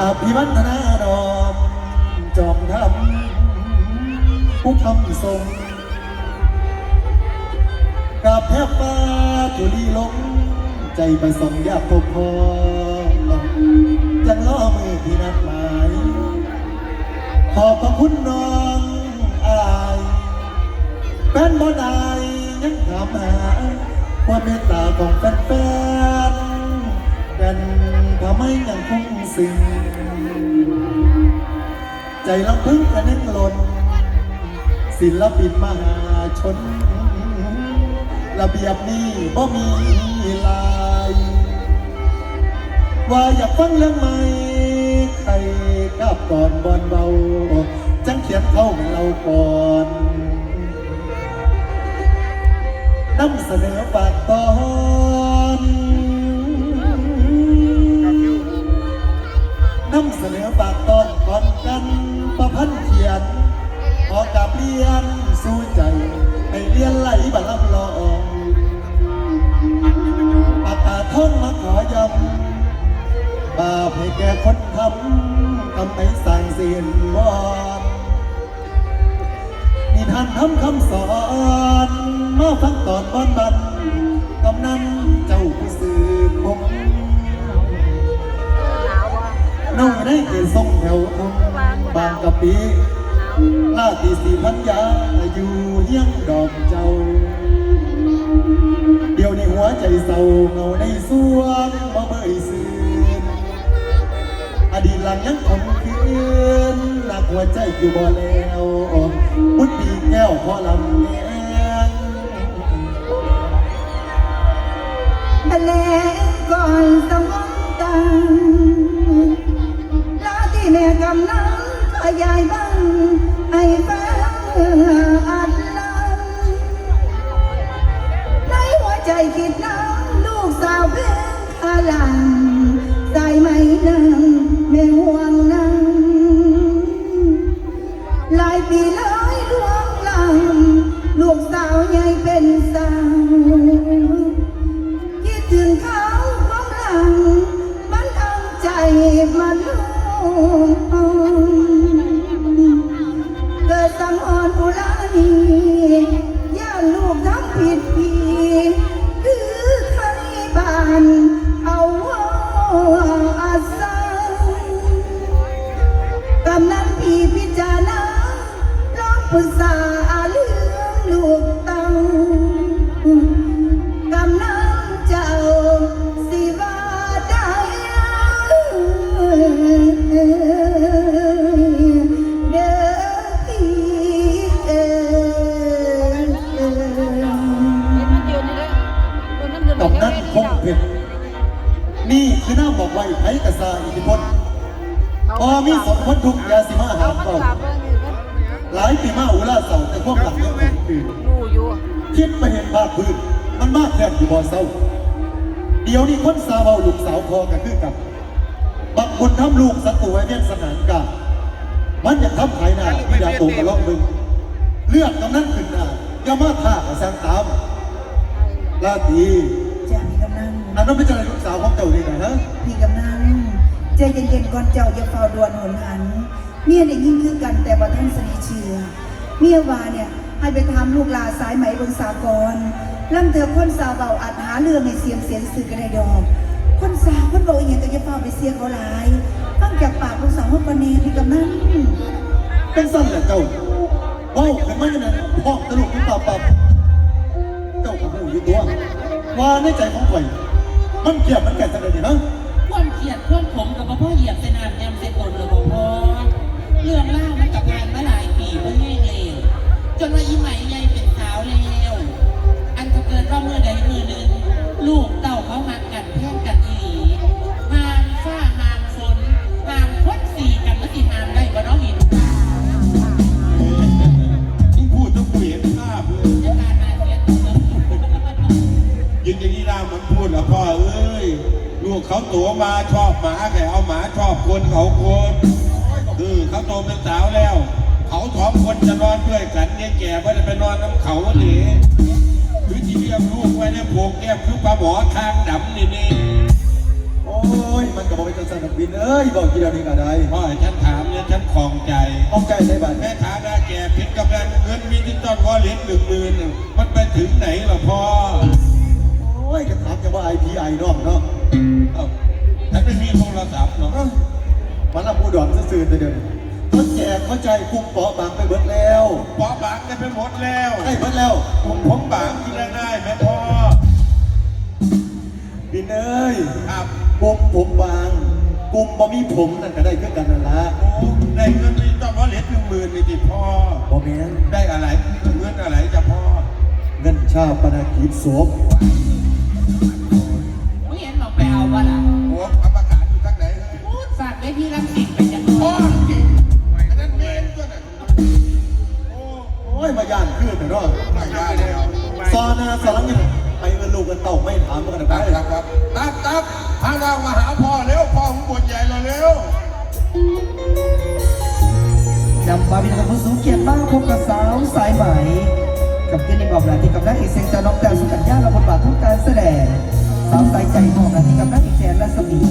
อภิวัฒนาดอมจอมทำผู้คำทรงกับแทบฟ้าทุลีลง ใจประสงค์อยากพบพอจังล้อมือที่นัดหมาย ขอบพระคุณน้องอายแฟนบอดายยังถามหาความเมตตาของแฟนๆกัน ทำไมยังคงสิ่ง ใจลำพึงกระเน่งหล่นศิลปินมหาชน ระเบียบนี้บ่มีลาย ว่าอยาฟังเรื่องใหม่ใครกับก่อนบอนเบา จังเขียนเข้าเราก่อนนำเสนอฝากต่อำเสนอฝากตอนก่อนกันประพันธ์เขียน ขอกับเรียนสู้ใจให้เรียนไหลบัลลังก์ลองปากกาท่องมาขอยำบาปให้แก่คนทำทำให้สั่งเสียนวอนนี่ท่านทำคำสอน มาฟังตอนบ้านบันกำนันจ้า น้องได้เกิดทรงแถวทงบางกะปีลาตีสีพันยาอยู่เฮียงดอกเจ้า เดี๋ยวในหัวใจเศร้าเงาในสวงมาเบยซื่นอดีตหลังยังคงคืนหนักหัวใจอยู่บ่แล้วพุดปีแก้วพอลำแยงทะเลก่อน เกิดสังออนอุลานีย่าลูกทำผิดพีคือไทยบ้านเอาว่าอาสังกำนันพี่พิจารณาลองปรึกษาเรื่องลูก ไว้ไผกระซาอิทธิพลพอมีสมพ้นทุกข์ยาสิมาหาเขาเก่าถามเบิ่งอยู่กันหลายปีมาอุลาเสาแต่พวกหลังยังคงตื่นรู้อยู่คิดไปเห็นภาพพื้นมันมากแทบอยู่บ่อเศร้า เดี๋ยวนี้คนสาวเอาลูกสาวพอกันคือกันบางคนทำลูกศัตรูไว้เวียนสนานกามันอยากทำขายหน้าที่ดาโตมาล่องมึง เลือดกำนั้นขึ้นหน้าอย่ามาท่ากับสังตามลาตี จ้าพี่กำนันอันนั้นเป็นอะไรลูกสาวของเจ้านี่นะฮะพี่กำนันใจเย็นๆก่อนเจ้าอย่าเฝ้าด่วนหนหัน เมียได้ยิ่งคือกันแต่ว่าท่านสนิทเชื่อ เมียว่าเนี่ยให้ไปทำลูกลาสายไหมบนสากรลำเธอคนสาวเบาอัดหาเรื่องในเสียงเสียงสื่อกันได้ดอก คนสาวคนบอกอหย่างก็อย่าเฝ้าไปเสียเขาหลายฟังจากปากลูกสาวเขาปานเนพี่กำนันเป็นสั้นแหละเจ้าเบ้าขึ้นมาอย่างนั้นพ่อตะลุกขึ้นปับปับเจ้าของหูอยู่ตัว ว่าในใจของข่อย มันเกลียดมันแก่จังเลยนี่ฮ มาชอบหมาแกเอาหมาชอบคนเขาคนคือเขาโตเป็นสาวแล้ว เขาสองคนจะนอนด้วยกันเนี่ยแก่ไม่ได้ไปนอนน้ำเขาเลยคือที่เลี้ยงลูกไว้เนี่ยโผกแก้มคือปลาหมอทางดำนี่นี่โอ้โอ้ยมันก็บอกเป็นจังสันนักบินเอ้ยบอกกี่เดียวนี้ก็ได้พ่อให้ฉันถามเนี่ยฉันคลองใจเอาใจใส่บัตรแม่ฐานะแก่พิษกำลังเงินมีที่ต้นวอลเล็ตหนึ่งหมื่นมันไปถึงไหนล่ะพ่อโอ้ยก็ถามจะว่าไอพีไอน้องเนาะ เอ้าฉันไม่มีโทรศัพท์เนาะเอ้ามันละผู้ดอนซื่อๆแต่เดี๋ยวนี้เขาแจกเข้าใจกลุ่มเปราะบางไปเบิดแล้วปอบางได้ไปหมดแล้วได้เบิดแล้วผมผมบางกินได้ได้ไหมพ่อบินเอ้ยครับกลุ่มผมบางกลุ่มบ่มีผมนั่นก็ได้คือกันนั่นละโอ้ได้เงินมีต้นวอลเล็ตหนึ่งหมื่นนี่จิพ่อบ่แม่นได้อะไรเงินอะไรจะพ่อเงินชาปนกิจศพ นั้นสิไปจังโอ้อันนั้นเมนตัวน่ะโอ้ยมาย่านคือแต่รอดมาย่านแล้วซอนาสลังนี่ไปกันลูกกันเต่าไม่ถามกันได้ครับครับตักตักพาเรามาหาพ่อเร็วพ่อของบวชใหญ่เราเร็วจำบาบินกับผู้สูงเกียรติบ้างพบกับสาวสายไหม กับเจนิมอบหน้าที่กับนักเอกเซนจานองการสุกัญญาและบทบาททุกการแสดง สาวสายใจมอบหน้าที่กับนักเอกแสนและสมี